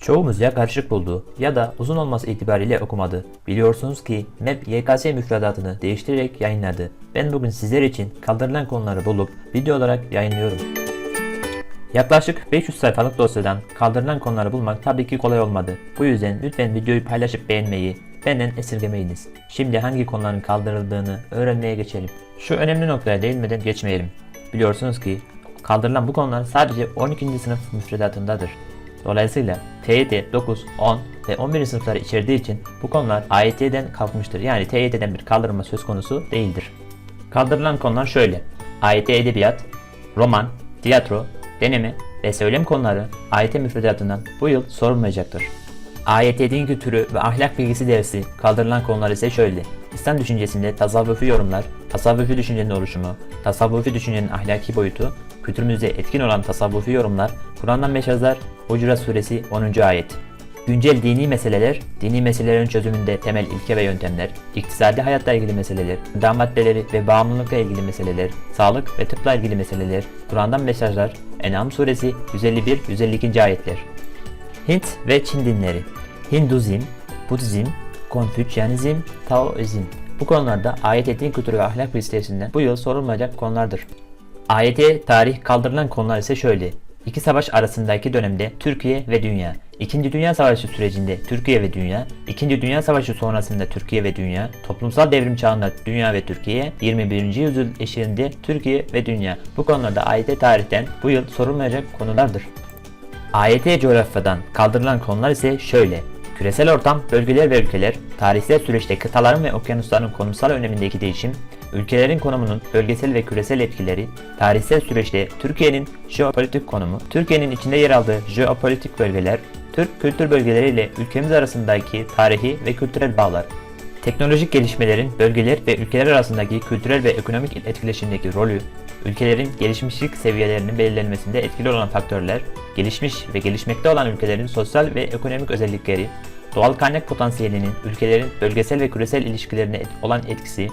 Çoğumuz ya karışık buldu ya da uzun olması itibariyle okumadı. Biliyorsunuz ki MEP YKS müfredatını değiştirerek yayınladı. Ben bugün sizler için kaldırılan konuları bulup video olarak yayınlıyorum. Yaklaşık 500 sayfalık dosyadan kaldırılan konuları bulmak tabii ki kolay olmadı. Bu yüzden lütfen videoyu paylaşıp beğenmeyi, benden esirgemeyiniz. Şimdi hangi konuların kaldırıldığını öğrenmeye geçelim. Şu önemli noktaya değinmeden geçmeyelim. Biliyorsunuz ki kaldırılan bu konular sadece 12. sınıf müfredatındadır. Dolayısıyla TYT 9, 10 ve 11. sınıfları içerdiği için bu konular AYT'den kalkmıştır. Yani TYT'den bir kaldırma söz konusu değildir. Kaldırılan konular şöyle. AYT Edebiyat, Roman, Tiyatro, Deneme ve Söylem konuları AYT müfredatından bu yıl sorulmayacaktır. AYT din kültürü ve ahlak bilgisi dersi kaldırılan konular ise şöyle. İslam düşüncesinde tasavvufi yorumlar, tasavvufi düşüncenin oluşumu, tasavvufi düşüncenin ahlaki boyutu, kültürümüzde etkin olan tasavvufi yorumlar, Kur'an'dan mesajlar, Hucurat suresi 10. ayet. Güncel dini meseleler, dini meselelerin çözümünde temel ilke ve yöntemler, iktisadi hayatla ilgili meseleler, gıda maddeleri ve bağımlılıkla ilgili meseleler, sağlık ve tıpla ilgili meseleler, Kur'an'dan mesajlar, En'am suresi 151-152. ayetler. Hint ve Çin dinleri, Hinduzm, Budizm, Konfüçyanizm, Taoizm. Bu konularda ayet din kültürü ve ahlak listesinden bu yıl sorulmayacak konulardır. AYT tarih kaldırılan konular ise şöyle. İki savaş arasındaki dönemde Türkiye ve dünya, İkinci Dünya Savaşı sürecinde Türkiye ve dünya, İkinci Dünya Savaşı sonrasında Türkiye ve dünya, toplumsal devrim çağında dünya ve Türkiye, 21. yüzyıl eşiğinde Türkiye ve dünya. Bu konularda AYT tarihten bu yıl sorulmayacak konulardır. AYT coğrafyadan kaldırılan konular ise şöyle. Küresel ortam, bölgeler ve ülkeler, tarihsel süreçte kıtaların ve okyanusların konumsal önemindeki değişim, ülkelerin konumunun bölgesel ve küresel etkileri, tarihsel süreçte Türkiye'nin jeopolitik konumu, Türkiye'nin içinde yer aldığı jeopolitik bölgeler, Türk kültür bölgeleri ile ülkemiz arasındaki tarihi ve kültürel bağlar, teknolojik gelişmelerin bölgeler ve ülkeler arasındaki kültürel ve ekonomik etkileşimdeki rolü, ülkelerin gelişmişlik seviyelerinin belirlenmesinde etkili olan faktörler, gelişmiş ve gelişmekte olan ülkelerin sosyal ve ekonomik özellikleri, doğal kaynak potansiyelinin ülkelerin bölgesel ve küresel ilişkilerine olan etkisi,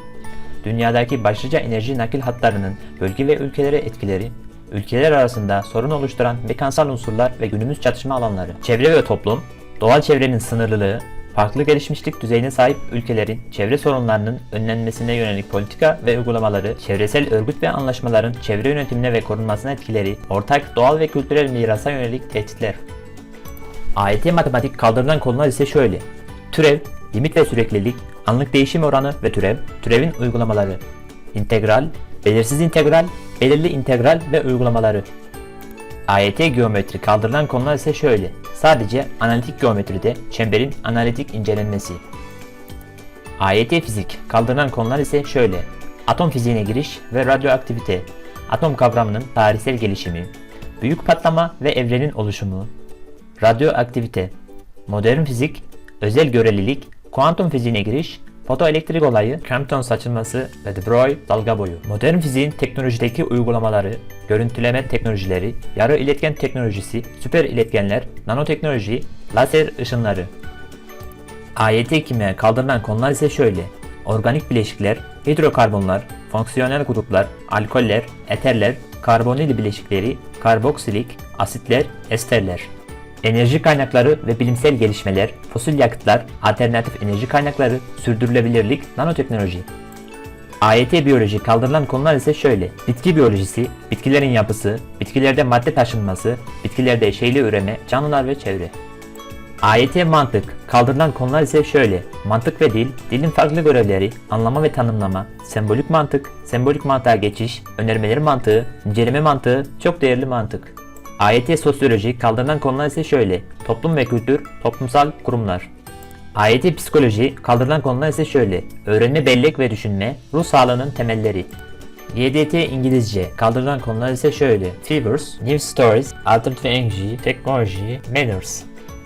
dünyadaki başlıca enerji nakil hatlarının bölge ve ülkelere etkileri, ülkeler arasında sorun oluşturan mekansal unsurlar ve günümüz çatışma alanları, çevre ve toplum, doğal çevrenin sınırlılığı, farklı gelişmişlik düzeyine sahip ülkelerin çevre sorunlarının önlenmesine yönelik politika ve uygulamaları, çevresel örgüt ve anlaşmaların çevre yönetimine ve korunmasına etkileri, ortak doğal ve kültürel mirasa yönelik tehditler. AYT matematik kaldırılan konular ise şöyle. Türev, limit ve süreklilik, anlık değişim oranı ve türev, türevin uygulamaları. İntegral, belirsiz integral, belirli integral ve uygulamaları. AYT geometri kaldırılan konular ise şöyle. Sadece analitik geometride çemberin analitik incelenmesi. AYT fizik kaldırılan konular ise şöyle. Atom fiziğine giriş ve radyoaktivite, atom kavramının tarihsel gelişimi, büyük patlama ve evrenin oluşumu, radyoaktivite, modern fizik, özel görelilik, kuantum fiziğine giriş, fotoelektrik olayı, Compton saçılması ve de Broglie dalga boyu. Modern fiziğin teknolojideki uygulamaları, görüntüleme teknolojileri, yarı iletken teknolojisi, süper iletkenler, nanoteknoloji, lazer ışınları. AYT kimya kaldırılan konular ise şöyle. Organik bileşikler, hidrokarbonlar, fonksiyonel gruplar, alkoller, eterler, karbonil bileşikleri, karboksilik, asitler, esterler. Enerji kaynakları ve bilimsel gelişmeler, fosil yakıtlar, alternatif enerji kaynakları, sürdürülebilirlik, nanoteknoloji. AYT biyoloji kaldırılan konular ise şöyle. Bitki biyolojisi, bitkilerin yapısı, bitkilerde madde taşınması, bitkilerde şeyli üreme, canlılar ve çevre. AYT mantık kaldırılan konular ise şöyle. Mantık ve dil, dilin farklı görevleri, anlama ve tanımlama, sembolik mantık, sembolik mantığa geçiş, önermeleri mantığı, inceleme mantığı, çok değerli mantık. AYT sosyoloji kaldırılan konular ise şöyle. Toplum ve kültür, toplumsal kurumlar. AYT psikoloji kaldırılan konular ise şöyle. Öğrenme, bellek ve düşünme, ruh sağlığının temelleri. YDT İngilizce kaldırılan konular ise şöyle. Fevers, News Stories, Alternative Energy, Teknoloji, Manners.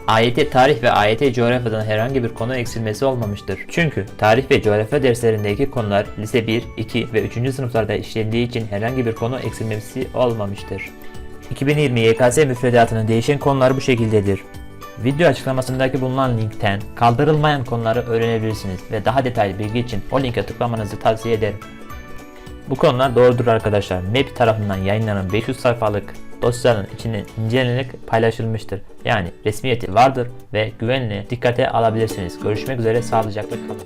AYT tarih ve AYT coğrafyadan herhangi bir konu eksilmesi olmamıştır. Çünkü tarih ve coğrafya derslerindeki konular lise 1, 2 ve 3. sınıflarda işlendiği için herhangi bir konu eksilmesi olmamıştır. 2020 YKS müfredatının değişen konuları bu şekildedir. Video açıklamasındaki bulunan linkten kaldırılmayan konuları öğrenebilirsiniz ve daha detaylı bilgi için o linke tıklamanızı tavsiye ederim. Bu konular doğrudur arkadaşlar. MEP tarafından yayınlanan 500 sayfalık dosyanın içine incelenerek paylaşılmıştır. Yani resmiyeti vardır ve güvenli dikkate alabilirsiniz. Görüşmek üzere sağlıcakla kalın.